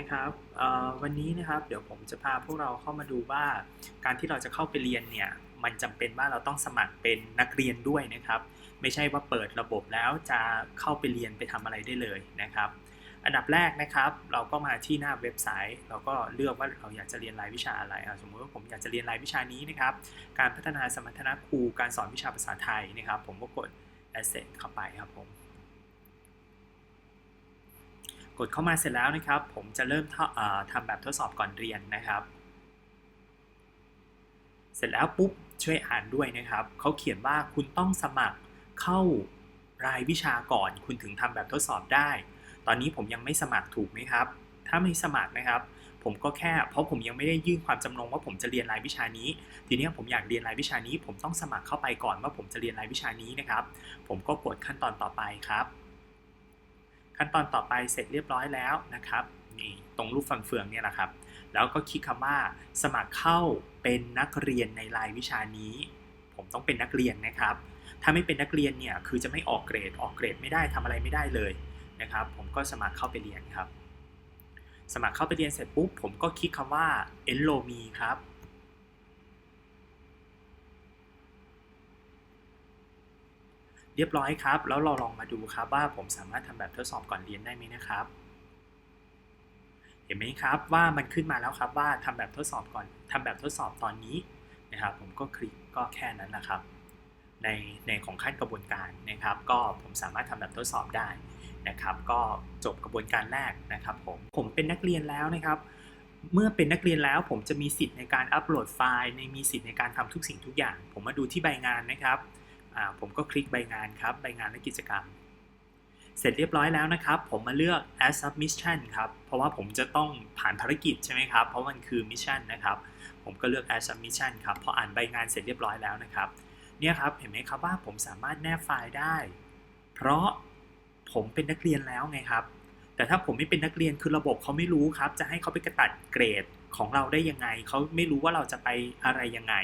นะครับวันนี้นะครับเดี๋ยวผมจะพาพวกเราเข้ามาดูว่า การที่เราจะเข้าไปเรียนเนี่ยมันจำเป็นว่าเราต้องสมัครเป็นนักเรียนด้วยนะครับ ไม่ใช่ว่าเปิดระบบแล้วจะเข้าไปเรียนไปทำอะไรได้เลยนะครับ อันดับแรกนะครับ เราก็มาที่หน้าเว็บไซต์ เราก็เลือกว่าเราอยากจะเรียนรายวิชาอะไรสมมติว่าผมอยากจะเรียนรายวิชานี้นะครับ การพัฒนาสมรรถนะครูการสอนวิชาภาษาไทยนะครับ ผมก็กด asset เข้าไปครับผม กดเข้ามาเสร็จแล้วนะครับ ผมจะเริ่มทำเอ่อทำแบบทดสอบก่อนเรียนนะครับ เสร็จแล้วปุ๊บช่วยอ่านด้วยนะครับ เขาเขียนว่าคุณต้องสมัครเข้ารายวิชาก่อน คุณถึงทำแบบทดสอบได้ ตอนนี้ผมยังไม่สมัครถูกไหมครับ ถ้าไม่สมัครนะครับ ผมก็แค่ เพราะผมยังไม่ได้ยื่นความจำนงว่าผมจะเรียนรายวิชานี้ ทีนี้ผมอยากเรียนรายวิชานี้ ผมต้องสมัครเข้าไปก่อนว่าผมจะเรียนรายวิชานี้นะครับ ผมก็กดขั้นตอนต่อไปครับ ขั้นตอนต่อไปเสร็จเรียบร้อยแล้วนะครับนี่ตรงรูปฟันเฟืองเนี่ยแหละครับ แล้วก็คลิกคำว่าสมัครเข้าเป็นนักเรียนในรายวิชานี้ ผมต้องเป็นนักเรียนนะครับ ถ้าไม่เป็นนักเรียนเนี่ยคือจะไม่ออกเกรดออกเกรดไม่ได้ทำอะไรไม่ได้เลยนะครับ ผมก็สมัครเข้าไปเรียนครับ สมัครเข้าไปเรียนเสร็จปุ๊บผมก็คลิกคำว่า enroll me ครับ เรียบร้อยครับ แล้วเราลองมาดูครับว่าผมสามารถทำแบบทดสอบก่อนเรียนได้ไหมนะครับ เห็นไหมครับว่ามันขึ้นมาแล้วครับว่าทำแบบทดสอบก่อนทำแบบทดสอบตอนนี้นะครับ ผมก็คลิกก็แค่นั้นนะครับ ในในของขั้นกระบวนการนะครับ ก็ผมสามารถทำแบบทดสอบได้นะครับ ก็จบกระบวนการแรกนะครับ ผมผมเป็นนักเรียนแล้วนะครับเมื่อเป็นนักเรียนแล้วผมจะมีสิทธิ์ในการอัปโหลดไฟล์ ในมีสิทธิ์ในการทำทุกสิ่งทุกอย่าง ผมมาดูที่ใบงานนะครับ ผมก็คลิกใบงานครับ ใบงานและกิจกรรม เสร็จเรียบร้อยแล้วนะครับ ผมมาเลือก as submission ครับ เพราะว่าผมจะต้องผ่านภารกิจใช่ไหมครับ เพราะมันคือ mission นะครับ ผมก็เลือก as submission ครับ พออ่านใบงานเสร็จเรียบร้อยแล้วนะครับ เนี่ยครับ เห็นไหมครับว่าผมสามารถแนบไฟล์ได้ เพราะผมเป็นนักเรียนแล้วไงครับ แต่ถ้าผมไม่เป็นนักเรียนคือระบบเขาไม่รู้ครับ จะให้เขาไปกระตัดเกรดของเราได้ยังไง เขาไม่รู้ว่าเราจะไปอะไรยังไง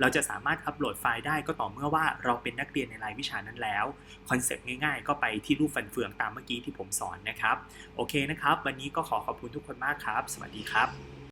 เราจะสามารถอัปโหลดไฟล์ได้ก็ต่อเมื่อว่าเราเป็นนักเรียนในรายวิชานั้นแล้วคอนเซ็ปต์ง่ายๆ ก็ไปที่รูปฟันเฟืองตามเมื่อกี้ที่ผมสอนนะครับ โอเคนะครับ วันนี้ก็ขอขอบคุณทุกคนมากครับ สวัสดีครับ